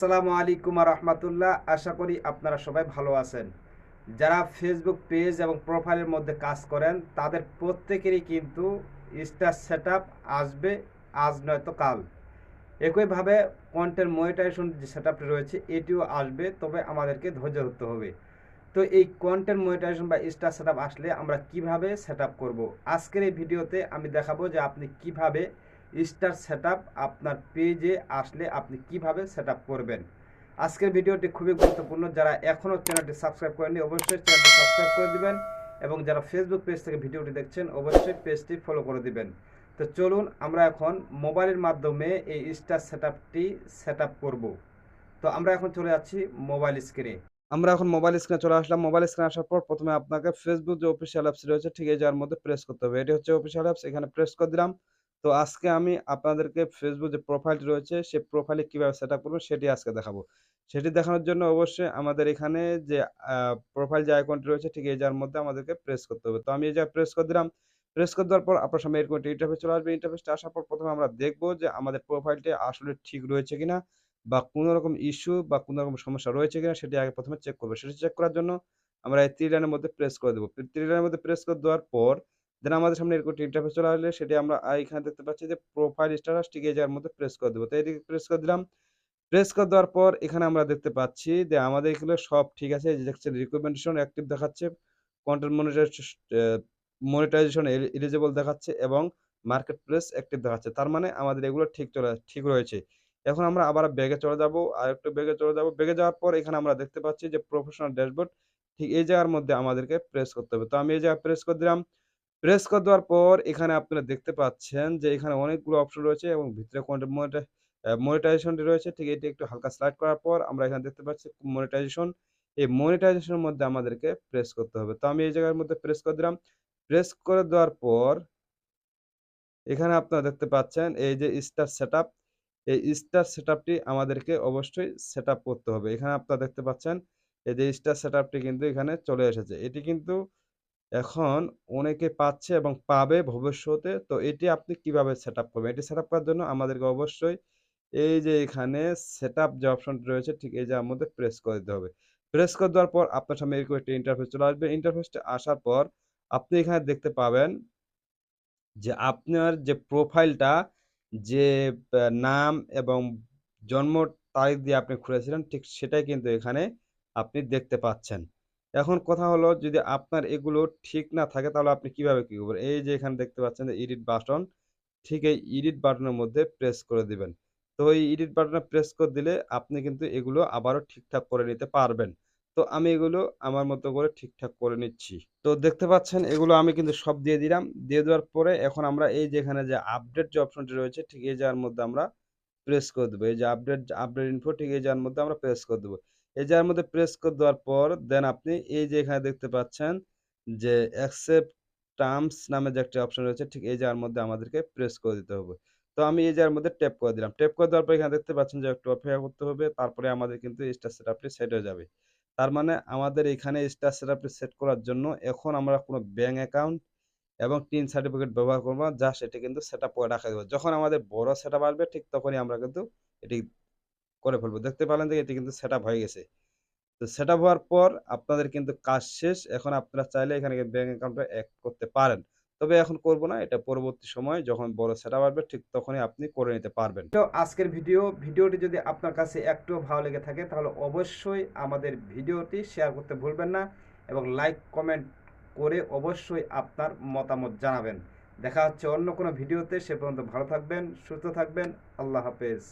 আসসালামু আলাইকুম রহমতুল্লাহ। আশা করি আপনারা সবাই ভালো আছেন। যারা ফেসবুক পেজ এবং প্রোফাইলের মধ্যে কাজ করেন, তাদের প্রত্যেকেরই কিন্তু স্টার সেট আসবে আজ নয়তো কাল। একইভাবে কন্টেন্ট মনিটাইজেশন যে সেট রয়েছে, এটিও আসবে, তবে আমাদেরকে ধৈর্য ধরতে হবে। তো এই কন্টেন্ট মনিটাইজেশন বা স্টার সেট আসলে আমরা কীভাবে সেট করব? আজকের এই ভিডিওতে আমি দেখাবো যে আপনি কীভাবে স্টার সেট আপনার পেজে আসলে আপনি কীভাবে সেট করবেন। আজকের ভিডিওটি খুবই গুরুত্বপূর্ণ। যারা এখনও চ্যানেলটি সাবস্ক্রাইব করেনি অবশ্যই চ্যানেলটি সাবস্ক্রাইব করে দিবেন এবং যারা ফেসবুক পেজ থেকে ভিডিওটি দেখছেন, অবশ্যই পেজটি ফলো করে দিবেন। তো চলুন, আমরা এখন মোবাইলের মাধ্যমে এই স্টার সেট আপটি সেট করব। তো আমরা এখন চলে যাচ্ছি মোবাইল স্ক্রিনে। আমরা এখন মোবাইল স্ক্রিনে চলে আসলাম। মোবাইল স্ক্রিনে আসার পর প্রথমে আপনাকে ফেসবুক যে অফিসিয়াল অ্যাপস রয়েছে, ঠিক এই যার মধ্যে প্রেস করতে হবে। এটি হচ্ছে অফিসিয়াল অ্যাপস এখানে প্রেস করে দিলাম। তো আজকে আমি আপনাদেরকে ফেসবুক যে প্রোফাইলটি রয়েছে, সে প্রোফাইলে কীভাবে সেট আপ করব সেটি আজকে দেখাবো। সেটি দেখানোর জন্য অবশ্যই আমাদের এখানে যে প্রোফাইল যে আইকনটি রয়েছে, ঠিক এই যার মধ্যে আমাদেরকে প্রেস করতে হবে। তো আমি এই জায়গায় প্রেস করে দিলাম প্রেস করে দেওয়ার পর আপনার সামনে এরকম একটা ইন্টারফেস চলে আসবে। ইন্টারফেসটা আসার পর প্রথমে আমরা দেখব যে আমাদের প্রোফাইলটি আসলে ঠিক রয়েছে কিনা বা কোনো রকম ইস্যু বা কোনো রকম সমস্যা রয়েছে কিনা সেটি আগে প্রথমে চেক করব। সেটি চেক করার জন্য আমরা এই থ্রি লাইনের মধ্যে প্রেস করে দেবো। থ্রি লাইনের মধ্যে প্রেস করে দেওয়ার পর দেন আমাদের সামনে এরকম ইন্টারফেস চলে আসলে, সেটি আমরা এখানে দেখতে পাচ্ছি যে প্রোফাইল স্ট্যাটাস ঠিক জায়গার মধ্যে প্রেস করে দেবো। তো এদিকে প্রেস করে দিলাম। প্রেস করে দেওয়ার পর এখানে আমরা দেখতে পাচ্ছি যে আমাদের এগুলো সব ঠিক আছে। দেখছেন রিকমেন্ডেশন অ্যাক্টিভ দেখাচ্ছে কন্টেন্ট মনিটাইজেশন মনিটাইজেশন এলিজিবল দেখাচ্ছে এবং মার্কেট প্লেস অ্যাক্টিভ দেখাচ্ছে। তার মানে আমাদের এগুলো ঠিক চলে, ঠিক রয়েছে। এখন আমরা আবার ব্যাগে চলে যাব আর একটু ব্যাগে চলে যাব। ব্যাগে যাওয়ার পর এখানে আমরা দেখতে পাচ্ছি যে প্রফেশনাল ড্যাশবোর্ড ঠিক এই জায়গার মধ্যে আমাদেরকে প্রেস করতে হবে। তো আমি এই জায়গায় প্রেস করে দিলাম। প্রেস করে দেওয়ার পর এখানে আপনারা দেখতে পাচ্ছেন যে এখানে অনেকগুলো অপশন রয়েছে এবং ভিতরে মনিটাইজেশনটি রয়েছে। ঠিক এটি একটু হালকা স্লাইড করার পর আমরা এখানে দেখতে পাচ্ছি মনিটাইজেশন এই মনিটাইজেশনের মধ্যে আমাদেরকে প্রেস করতে হবে। তো আমি এই জায়গার মধ্যে প্রেস করে দিলাম। প্রেস করে দেওয়ার পর এখানে আপনারা দেখতে পাচ্ছেন এই যে স্টার সেট এই স্টার সেট আমাদেরকে অবশ্যই সেট করতে হবে। এখানে আপনারা দেখতে পাচ্ছেন এই যে স্টার সেট কিন্তু এখানে চলে এসেছে। এটি কিন্তু এখন অনেকে পাচ্ছে এবং পাবে ভবিষ্যতে। তো এটি আপনি কীভাবে সেট আপ করবেন? এটি সেট আপ করার জন্য আমাদেরকে অবশ্যই এই যে এখানে সেট আপ যে অপশনটি রয়েছে, ঠিক এই জায়গার মধ্যে প্রেস করে দিতে হবে। প্রেস করে দেওয়ার পর আপনার সামনে এরকম একটি ইন্টারফেস চলে আসবে। ইন্টারফেসটা আসার পর আপনি এখানে দেখতে পাবেন যে আপনার যে প্রোফাইলটা যে নাম এবং জন্ম তারিখ দিয়ে আপনি খুলেছিলেন, ঠিক সেটাই কিন্তু এখানে আপনি দেখতে পাচ্ছেন। এখন কথা হলো যদি আপনার এগুলো ঠিক না থাকে তাহলে আপনি কীভাবে কি করবেন? এই যে এখানে দেখতে পাচ্ছেন এডিট বাটন ঠিক এই এডিট বাটনের মধ্যে প্রেস করে দিবেন। তো এই এডিট বাটনে প্রেস করে দিলে আপনি কিন্তু এগুলো আবারও ঠিকঠাক করে নিতে পারবেন। তো আমি এগুলো আমার মতো করে ঠিকঠাক করে নিচ্ছি। তো দেখতে পাচ্ছেন এগুলো আমি কিন্তু সব দিয়ে দিলাম। দিয়ে দেওয়ার পরে এখন আমরা এই যেখানে যে আপডেট যে অপশনটি রয়েছে, ঠিক এই যার মধ্যে আমরা প্রেস করে দেবো। এই যে আপডেট আপডেট ইনফো ঠিক এই যার মধ্যে আমরা প্রেস করে দেবো। এই যার মধ্যে প্রেস করে দেওয়ার পর দেন আপনি এই যে এখানে দেখতে পাচ্ছেন যে অ্যাকসেপ্ট টার্মস নামে যে একটা অপশন রয়েছে, ঠিক এই যার মধ্যে আমাদেরকে প্রেস করে দিতে হবে। তো আমি এই জায়গার মধ্যে ট্যাপ করে দিলাম। ট্যাপ করে দেওয়ার পর এখানে দেখতে পাচ্ছেন যে একটু অপেক্ষা করতে হবে, তারপরে আমাদের কিন্তু স্টার সেটআপটি সেট হয়ে যাবে। তার মানে আমাদের এখানে স্টার সেটআপটি সেট করার জন্য এখন আমরা কোনো ব্যাঙ্ক অ্যাকাউন্ট এবং টিন সার্টিফিকেট ব্যবহার করব যা সেটি কিন্তু সেট আপ করে রাখা দেবো যখন আমাদের বড় সেট আসবে, ঠিক তখনই আমরা কিন্তু এটি করে ফেলব। দেখতে পেলেন যে এটি কিন্তু সেট হয়ে গেছে। তো সেট হওয়ার পর আপনাদের কিন্তু কাজ শেষ। এখন আপনারা চাইলে এখানে ব্যাঙ্ক অ্যাকাউন্টটা অ্যাড করতে পারেন। তবে এখন করব না, এটা পরবর্তী সময় যখন বড় সেট আসবে ঠিক তখনই আপনি করে নিতে পারবেন। তো আজকের ভিডিও, ভিডিওটি যদি আপনার কাছে একটু ভালো লেগে থাকে তাহলে অবশ্যই আমাদের ভিডিওটি শেয়ার করতে ভুলবেন না এবং লাইক কমেন্ট করে অবশ্যই আপনার মতামত জানাবেন। দেখা হচ্ছে অন্য কোনো ভিডিওতে, সে পর্যন্ত ভালো থাকবেন, সুস্থ থাকবেন, আল্লাহ হাফেজ।